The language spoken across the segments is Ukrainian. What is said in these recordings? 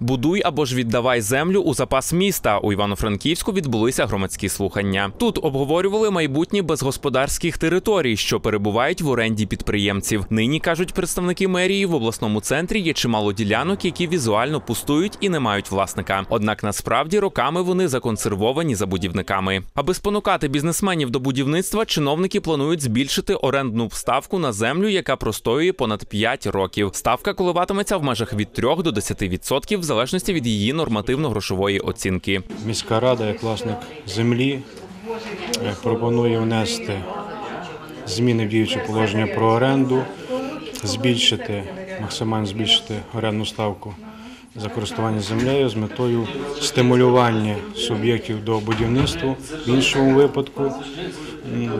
Будуй або ж віддавай землю у запас міста. У Івано-Франківську відбулися громадські слухання. Тут обговорювали майбутні безгосподарських територій, що перебувають в оренді підприємців. Нині кажуть представники мерії в обласному центрі є чимало ділянок, які візуально пустують і не мають власника. Однак насправді роками вони законсервовані забудівниками. Аби спонукати бізнесменів до будівництва, чиновники планують збільшити орендну ставку на землю, яка простоює понад 5 років. Ставка коливатиметься в межах від 3 до 10% в залежності від її нормативно-грошової оцінки. Міська рада, як власник землі, е, пропонує внести зміни в діюче положення про оренду, збільшити, максимально збільшити орендну ставку за користування землею з метою стимулювання суб'єктів до будівництва. В іншому випадку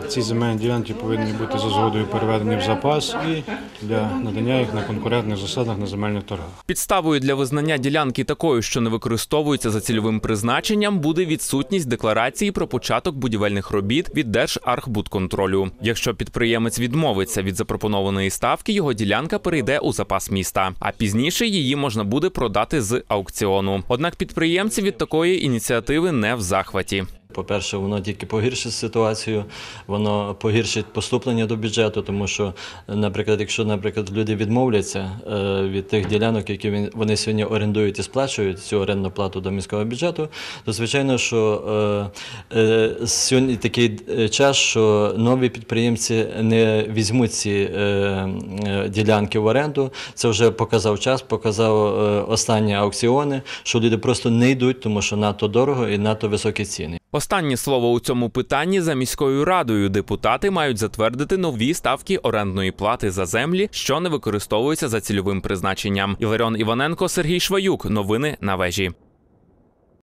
ці земельні ділянки повинні бути за згодою переведені в запас і для надання їх на конкурентних засадах на земельних торгах. Підставою для визнання ділянки такою, що не використовується за цільовим призначенням, буде відсутність декларації про початок будівельних робіт від Держархбудконтролю. Якщо підприємець відмовиться від запропонованої ставки, його ділянка перейде у запас міста, а пізніше її можна буде продати з аукціону. Однак підприємці від такої ініціативи не в захваті. По-перше, воно тільки погіршить ситуацію, воно погіршить поступлення до бюджету, тому що, наприклад, якщо, наприклад, люди відмовляться е, від тих ділянок, які вони сьогодні орендують і сплачують цю орендну плату до міського бюджету, то звичайно, що е, е, сьогодні такий час, що нові підприємці не візьмуть ці ділянки в оренду. Це вже показав час, показав останні аукціони, що люди просто не йдуть, тому що надто дорого і надто високі ціни. Останнє слово у цьому питанні за міською радою. Депутати мають затвердити нові ставки орендної плати за землі, що не використовуються за цільовим призначенням. Іларіон Іваненко, Сергій Шваюк. Новини на вежі.